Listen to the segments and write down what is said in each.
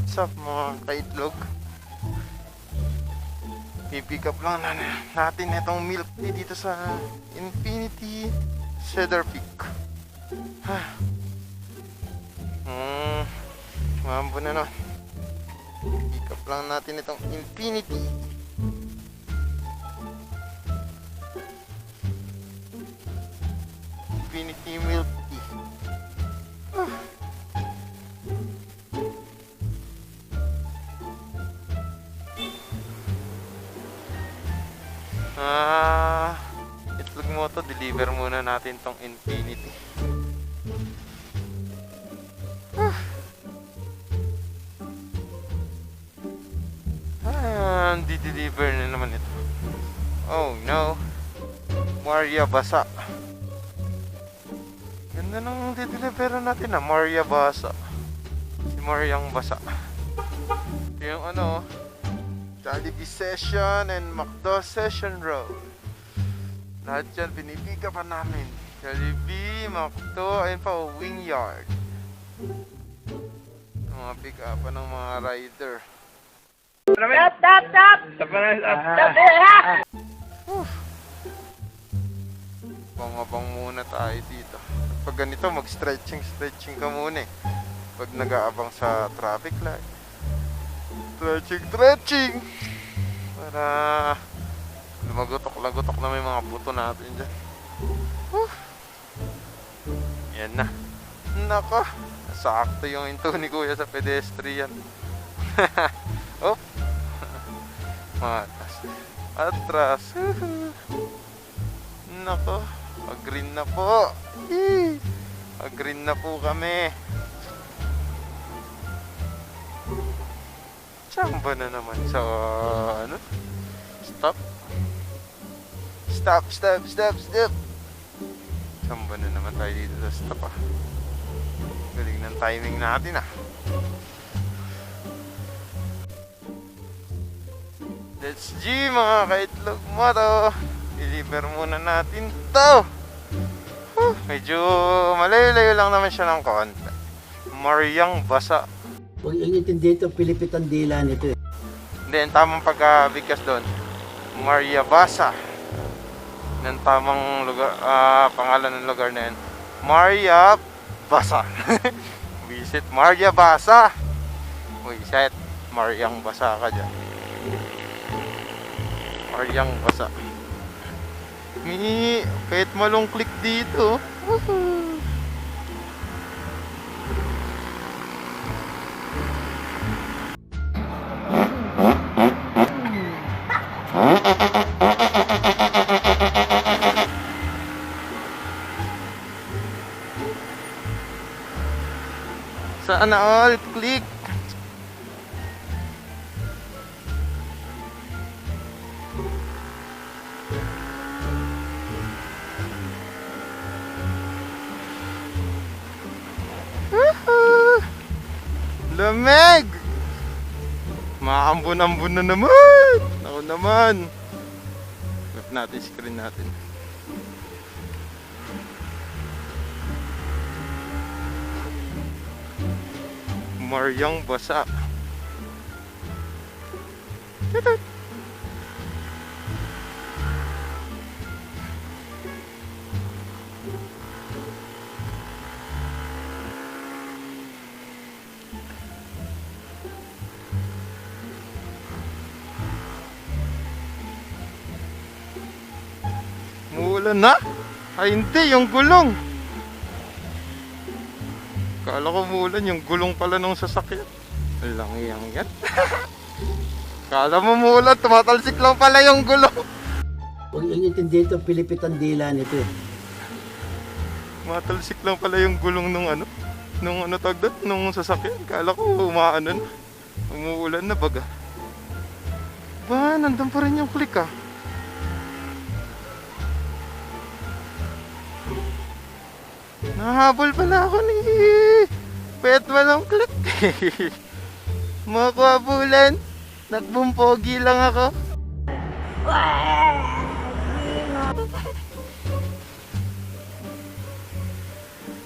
What's up mga kaitlog? Pipick up lang na natin itong milk tea dito sa Infinity Cedar Peak. Ha. Hmm. Mambo na no. Pick up lang natin itong Infinity. Infinity milk tea. Ah, itlog mo to, deliver muna natin tong Infinity. Ah, di-deliver na naman ito. Oh no. Maria Basa. Ganda nang di-deliver natin na Maria Basa. Si Mariang Basa. Ito yung ano, Jollibee Session and McDo Session Road. Lahat yan binibiga pa namin. Jollibee, McDo, ayun pa, Wing Yard. Mga pick up ng mga rider. Tap, tap, tap! Tap, ha! Bangabang muna tayo dito. Pag ganito, mag-stretching, stretching ka muna eh. Pag nag-aabang sa traffic light. Stretching, stretching! Para lumagutok-lagutok na may mga buto natin dyan. Whew. Yan na. Nako, sakto yung into ni Kuya sa pedestrian. oh. Matas. Atras. Nako, pag-green na po. Pag-green na po kami. Samba na naman sa ano? Stop. Stop, stop, stop, stop. Samba na naman tayo dito sa stop ah. Galing ng timing natin ah. Let's G mga kaitlog mo to. Deliver muna natin to. Huh, medyo malayo-layo lang naman siya ng konti. Mariang basa. Huwag yung intindi ito, Pilipit ang dila nito eh. Hindi, ang tamang pagkabigkas doon. Maria Basa. Ng tamang lugar, ah, pangalan ng lugar na yun. Maria Basa. Visit Maria Basa. Uy, set. Mariang Basa ka dyan. Mariang Basa. Mi, kahit malong click dito. Woohoo! Sana all click. Lamig! Maambon-ambon na naman! Ako naman! Flip natin screen natin. Maryang Basa. Tutut. Muulan na? Ay hindi, yung gulong. Kala ko muulan, yung gulong pala nung sasakyan. Walang iyang yan. Kala mo muulan, tumatalsik lang pala yung gulong. Huwag yung intindi ito, Pilipit ang dila nito eh. Tumatalsik lang pala yung gulong nung ano. Nung ano tag doon, nung sasakyan. Kala ko umaano na. Umuulan na baga. Ba, nandun pa rin yung click ah. Nahabol pala ako ni Pet click. Mga kwabulan, nagbumpogi lang ako.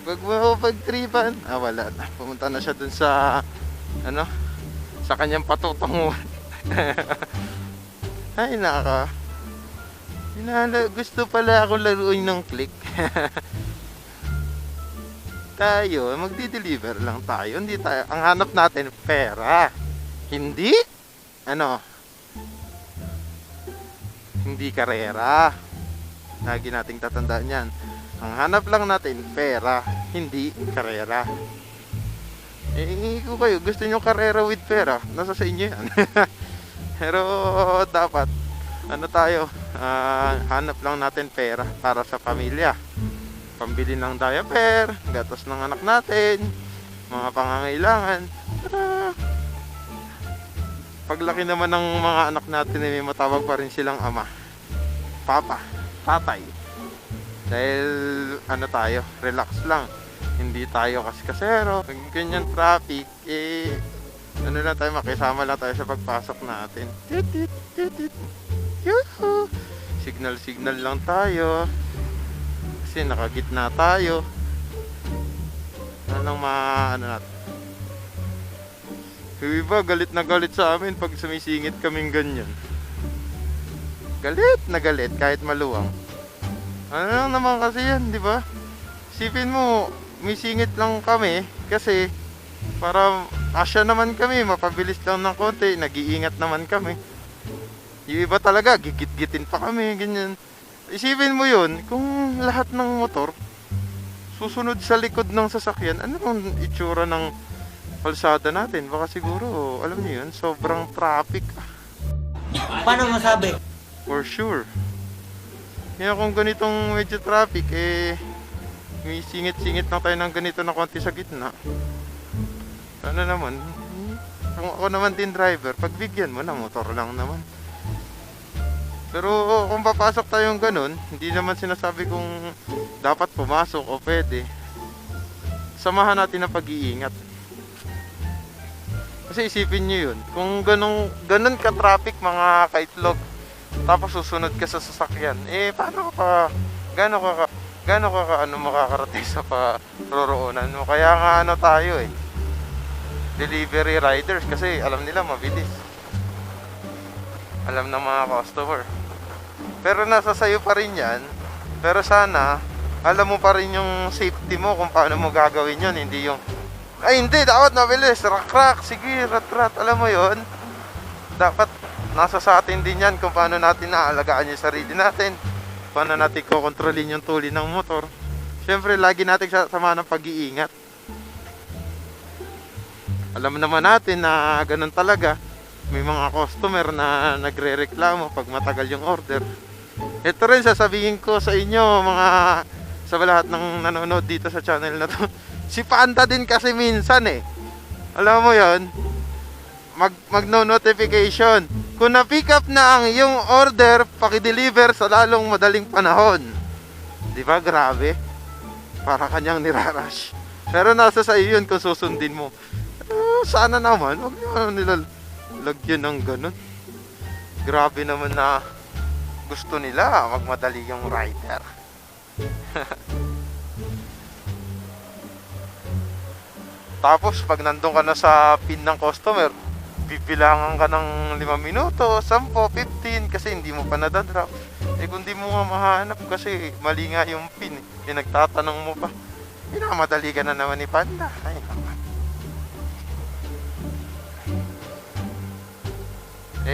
Wag mo pagtripan. Ah, wala na. Pumunta na siya dun sa, ano, sa kanyang patutunguhan. Ay, naka. Hinala, gusto pala ako laruin ng click. tayo, magdi-deliver lang tayo. Hindi tayo, ang hanap natin, pera. Hindi, ano, hindi karera. Lagi nating tatandaan yan. Ang hanap lang natin, pera, hindi karera. Eh, ko kayo, gusto nyo karera with pera, nasa sa inyo yan. Pero dapat, ano tayo, ah, hanap lang natin pera para sa pamilya. Pambili ng diaper, gatas ng anak natin, mga pangangailangan. Para paglaki naman ng mga anak natin, eh, may matawag pa rin silang ama. Papa, tatay. Dahil ano tayo, relax lang. Hindi tayo kaskasero. Pag ganyan traffic, eh, ano lang tayo, makisama lang tayo sa pagpasok natin. Tit, tit, tit, tit. Yuhu! Signal, signal lang tayo. Kasi nakagitna tayo. Anong ma, ano natin? Yung iba, galit na galit sa amin pag sumisingit kaming ganyan. Galit na galit kahit maluwang. Ano lang naman kasi yan, di ba? Sipin mo, may singit lang kami kasi para asya naman kami, mapabilis lang ng konti, nag-iingat naman kami. Yung iba talaga, gigit-gitin pa kami, ganyan. Isipin mo yun, kung lahat ng motor susunod sa likod ng sasakyan, ano ang itsura ng kalsada natin? Baka siguro, alam niyo yun, sobrang traffic Paano masabi? For sure. Kaya kung ganitong medyo traffic, eh, may singit-singit lang tayo ng ganito na konti sa gitna. Sana naman, kung ako naman din driver, pagbigyan mo na, motor lang naman. Pero kung papasok tayong ganun, hindi naman sinasabi kung dapat pumasok o pwede. Samahan natin ang pag-iingat. Kasi isipin nyo yun, kung ganun, ganun ka-traffic mga kaitlog, tapos susunod ka sa sasakyan, eh paano ka pa, gano'n ka, ka gano'n ka, ka ano, makakarating sa paroroonan mo. Kaya nga ano tayo eh, delivery riders kasi alam nila mabilis. Alam ng mga customer. Pero nasa sayo pa rin yan. Pero sana, alam mo pa rin yung safety mo kung paano mo gagawin yun. Hindi yung, ay hindi, dapat mabilis. Rak-rak, sige, rat-rat. Alam mo yon Dapat nasa sa atin din yan kung paano natin naalagaan yung sarili natin. Paano natin kokontrolin yung tuli ng motor. Siyempre, lagi natin sama ng pag-iingat. Alam naman natin na ganun talaga. May mga customer na nagre-reklamo pag matagal yung order. Ito rin sasabihin ko sa inyo mga sa lahat ng nanonood dito sa channel na to. Si Panda din kasi minsan eh. Alam mo yon mag magno-notification. Kung na-pick up na ang iyong order, paki-deliver sa lalong madaling panahon. 'Di ba grabe? Para kanyang nirarush. Pero nasa sa iyo yun kung susundin mo. Ah, sana naman, wag niyo nila lagyan ng ganun. Grabe naman na gusto nila magmadali yung rider. Tapos pag nandun ka na sa pin ng customer, bibilangan ka ng 5 minuto, 10, 15 kasi hindi mo pa nadadrop. Eh kung di mo nga mahanap kasi mali nga yung pin, eh, nagtatanong mo pa. Minamadali ka na naman ni Panda. Ay,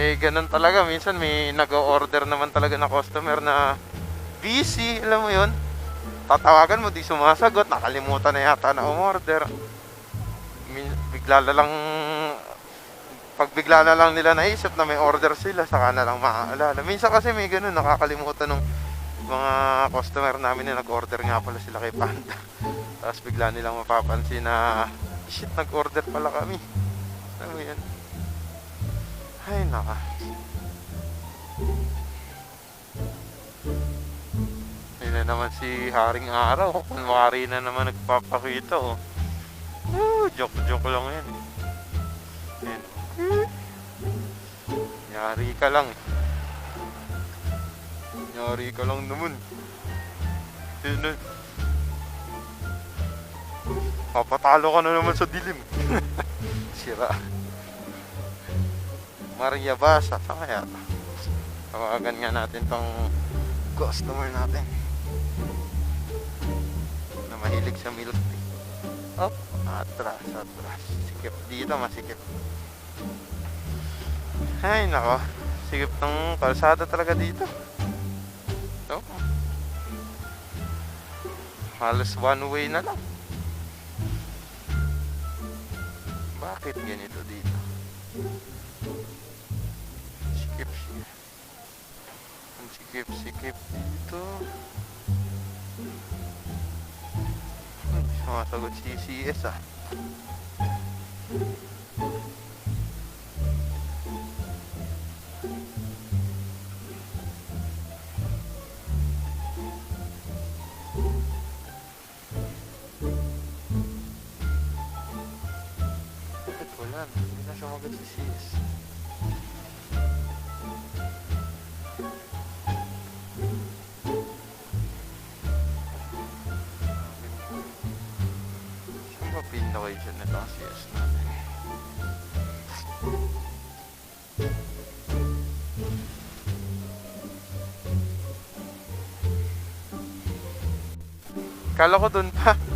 Eh, ganun talaga. Minsan may nag-order naman talaga na customer na busy, alam mo yon Tatawagan mo, di sumasagot. Nakalimutan na yata na umorder. Bigla na lang, pag bigla na lang nila naisip na may order sila, saka na lang maaalala. Minsan kasi may ganun, nakakalimutan ng mga customer namin na nag-order nga pala sila kay Panda. Tapos bigla nilang mapapansin na, shit, nag-order pala kami. Mo yan? Ay, naka. Ayun na naman si Haring Araw. Kunwari na naman nagpapakita, oh. Oh, joke-joke lang yan. eh. Yan. Yari ka lang. Yari ka lang naman. Yun. Papatalo ka na naman sa dilim. Sira. Maria Basa. Kaya? Tawagan nga natin tong customer natin. Na mahilig sa milk tea. Op, atras, atras. Sikip dito, masikip. Ay, nako. Sikip ng kalsada talaga dito. Ito. Halos one way na lang. Bakit ganito dito? Sikip, sikip. Sikip, sikip dito. Hmm, Sumasagot si CS ah. Wala? Hindi na sumagot si CS. Pinlocation na itong CS natin? Kala ko dun pa.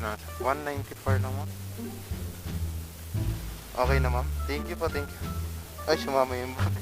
Na, 194 lang, ma'am. Okay na, ma'am. Thank you po, thank you. Ay, sumama yung bag.